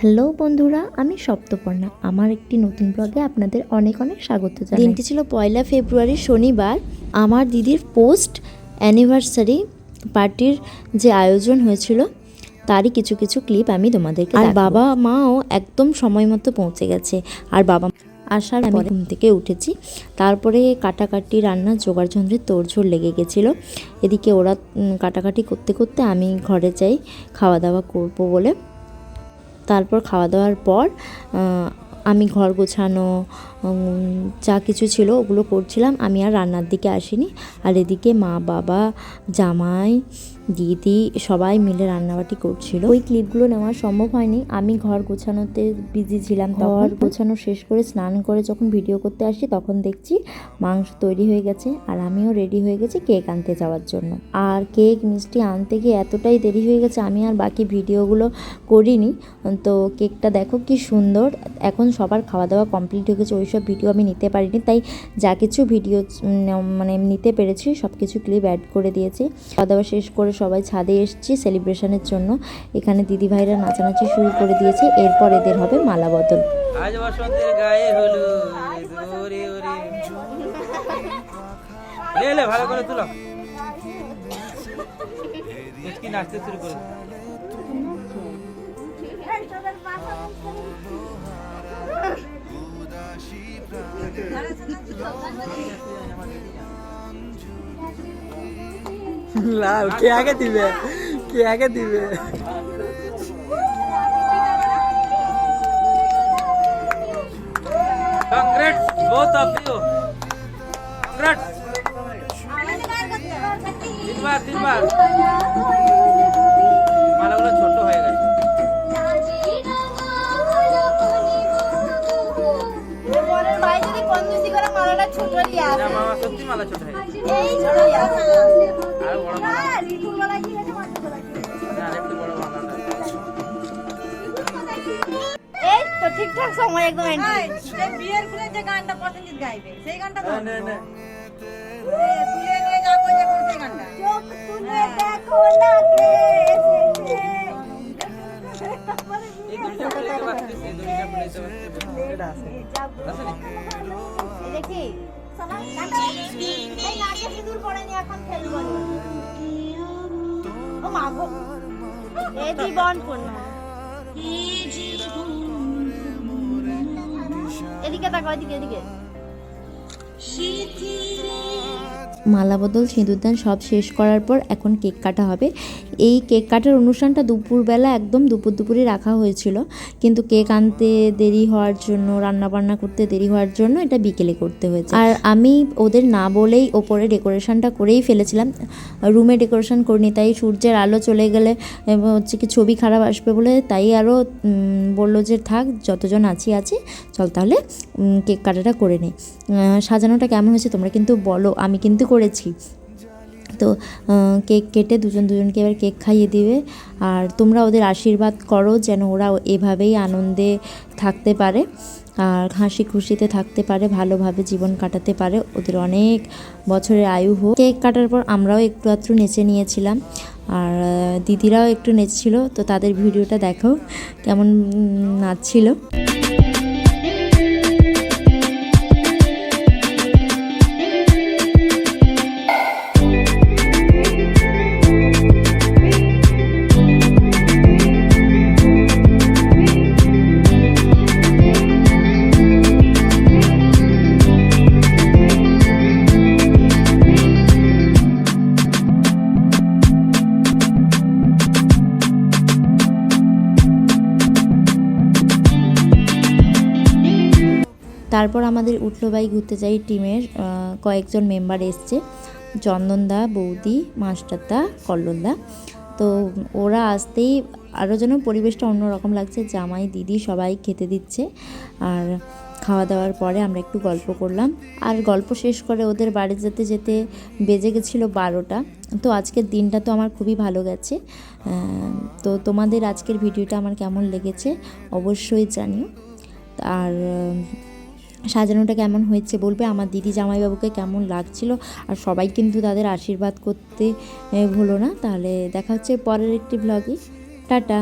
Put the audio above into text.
Hello বন্ধুরা আমি সপ্তপর্ণা। আমার একটি নতুন ব্লগে আপনাদের অনেক অনেক স্বাগত জানাই। দিনটি ছিল পয়লা ফেব্রুয়ারি শনিবার। আমার দিদির পোস্ট অ্যানিভার্সারি পার্টির যে আয়োজন হয়েছিল তারই কিছু কিছু ক্লিপ আমি তোমাদেরকে আর বাবা মাও একদম সময় মতো পৌঁছে গেছে। আর বাবা আসার আমি ঘুম থেকে উঠেছি। তারপরে কাটাকাটি রান্না জোগাড় যন্ত্রের তোড়ঝোড় লেগে গেছিল। এদিকে ওরা কাটাকাটি করতে করতে আমি ঘরে যাই খাওয়া দাওয়া করব বলে। তারপর খাওয়া দাওয়ার পর আমি ঘর গোছানো যা কিছু ছিল ওগুলো করছিলাম। আমি আর রান্নার দিকে আসিনি। আর এদিকে মা, বাবা, জামাই, দিদি সবাই মিলে রান্নাবাটি করছিল। ওই ক্লিপগুলো নেওয়া সম্ভব হয়নি। আমি ঘর গোছানোতে বিজি ছিলাম ঘর গোছানো শেষ করে স্নান করে যখন ভিডিও করতে আসি, তখন দেখছি মাংস তৈরি হয়ে গেছে আর আমিও রেডি হয়ে গেছি কেক আনতে যাওয়ার জন্য। আর কেক মিষ্টি আনতে গিয়ে এতটাই দেরি হয়ে গেছে, আমি আর বাকি ভিডিওগুলো করিনি। তো কেকটা দেখো কি সুন্দর। এখন সবার খাওয়া দাওয়া কমপ্লিট হয়ে গেছে ওইসব ভিডিও আমি নিতে পারিনি। তাই যা কিছু ভিডিও মানে নিতে পেরেছি সব কিছু ক্লিপ অ্যাড করে দিয়েছি। খাওয়া দাওয়া শেষ করে সবাই ছাদে এসেছি সেলিব্রেশনের জন্য। এখানে দিদিভাইরা নাচানাচি শুরু করে দিয়েছে এরপর এদের হবে মালা বদল। আজ বসন্তের গায়ে হলুদ ওরে ওরে। লে লে ভালো করে তুলো। নাচতে শুরু করে লাভ কে আগে দিবে কে আগে দিবে congrats both of you congrats মালা ছোট হয়ে এই আর বড় মালা না বড় তো ঠিকঠাক সময় একদম বিয়ের খুলে যে গানটা পছন্দিত গাইবে সেই গানটা না না তুলে নিয়ে যাব যে কোন সেই গানটা। চোখ তুলে দেখো না কে ও মা গো। এ জীবন পূর্ণ। এদিকে তাকাও এদিকে এদিকে। মালা বদল সিঁদুরদান সব শেষ করার পর এখন কেক কাটা হবে। এই কেক কাটার অনুষ্ঠানটা দুপুরবেলা একদম দুপুর দুপুরে রাখা হয়েছিল। কিন্তু কেক আনতে দেরি হওয়ার জন্য রান্না বান্না করতে দেরি হওয়ার জন্য এটা বিকেলে করতে হয়েছে। আর আমি ওদের না বলেই ওপরে ডেকোরেশনটা করেই ফেলেছিলাম। রুমে ডেকোরেশন করিনি, তাই সূর্যের আলো চলে গেলে হচ্ছে কি ছবি খারাপ আসবে বলে তাই আরও বলল যে থাক, যতজন আছি আছি, চল তাহলে কেক কাটাটা করে নিই। সাজানোটা কেমন হয়েছে তোমরা কিন্তু বলো, আমি কিন্তু করেছি। তো কেক কেটে দুজন দুজনকে এবার কেক খাইয়ে দিবে। আর তোমরা ওদের আশীর্বাদ করো যেন ওরা এভাবেই আনন্দে থাকতে পারে আর হাসি খুশিতে থাকতে পারে, ভালোভাবে জীবন কাটাতে পারে। ওদের অনেক বছরের আয়ু হোক। কেক কাটার পর আমরাও একটু আধটু নেচে নিয়েছিলাম আর দিদিরাও একটু নেচেছিল। তো তাদের ভিডিওটা দেখো কেমন নাচছিল। তারপর আমাদের উঠল বাই ঘুরতে যাই টিমের কয়েকজন মেম্বার এসছে। চন্দনদা বৌদি মাস্টারদা কল্লোলদা তো ওরা আসতেই আরও যেন পরিবেশটা অন্যরকম লাগছে। জামাই, দিদি সবাই খেতে দিচ্ছে। আর খাওয়া দাওয়ার পরে আমরা একটু গল্প করলাম। আর গল্প শেষ করে ওদের বাড়ি যেতে যেতে বেজে গেছিল বারোটা। তো আজকের দিনটা তো আমার খুবই ভালো গেছে। তো তোমাদের আজকের ভিডিওটা আমার কেমন লেগেছে অবশ্যই জানিও। আর সাজানোটা কেমন হয়েছে বলবে? আমার দিদি জামাইবাবুকে কেমন লাগছিল? আর সবাই কিন্তু তাদের আশীর্বাদ করতে ভুলো না। তাহলে দেখা হচ্ছে পরের একটি ব্লগে টাটা।